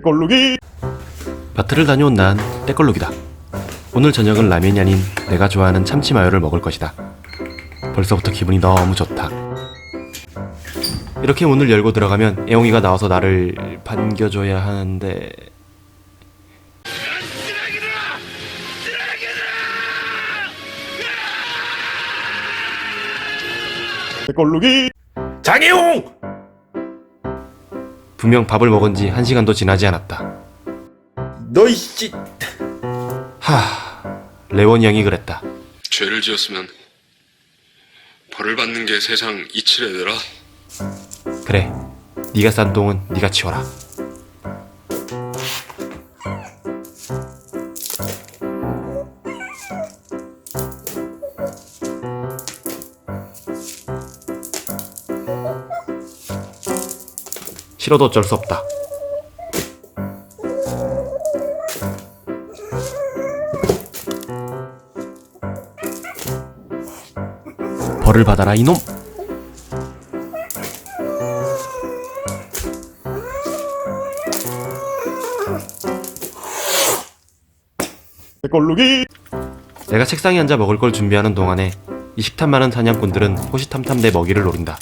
때꼴루기 마트를 다녀온 난 때걸룩이다. 오늘 저녁은 라면이 아닌 내가 좋아하는 참치 마요를 먹을 것이다. 벌써부터 기분이 너무 좋다. 이렇게 문을 열고 들어가면 애용이가 나와서 나를 반겨줘야 하는데 때꼴루기 장애용! 분명 밥을 먹은 지 한 시간도 지나지 않았다. 너이 씨 하, 레원이 형이 그랬다. 죄를 지었으면 벌을 받는 게 세상 이치래더라. 그래, 네가 싼 똥은 네가 치워라. 싫어도 어쩔 수 없다. 벌을 받아라 이놈! 때꼴루기 내가 책상에 앉아 먹을 걸 준비하는 동안에 이 식탐 많은 사냥꾼들은 호시탐탐 내 먹이를 노린다.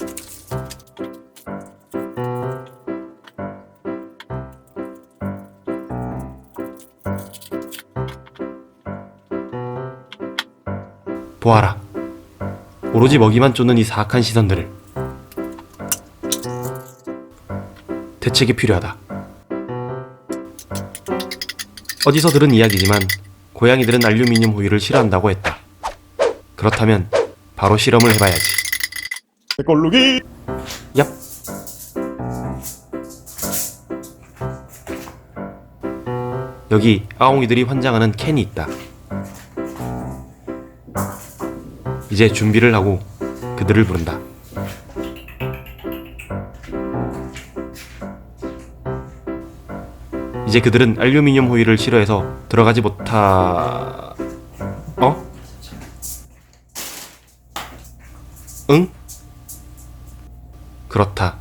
보아라. 오로지 먹이만 쫓는 이 사악한 시선들을. 대책이 필요하다. 어디서 들은 이야기지만 고양이들은 알루미늄 호일을 싫어한다고 했다. 그렇다면 바로 실험을 해봐야지. 때꼴루기 얍. 여기 아옹이들이 환장하는 캔이 있다. 이제 준비를 하고 그들을 부른다. 이제 그들은 알루미늄 호일을 싫어해서 들어가지 못하... 어? 응? 그렇다.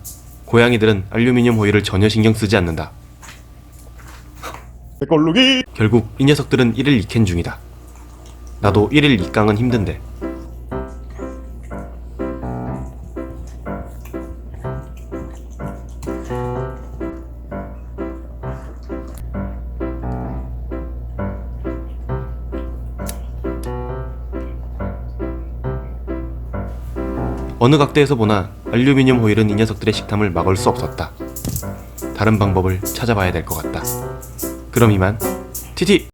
고양이들은 알루미늄 호일을 전혀 신경 쓰지 않는다. 때꼴루기 결국 이 녀석들은 1일 2캔 중이다. 나도 1일 2강은 힘든데. 어느 각도에서 보나 알루미늄 호일은 이 녀석들의 식탐을 막을 수 없었다. 다른 방법을 찾아봐야 될 것 같다. 그럼 이만. 티티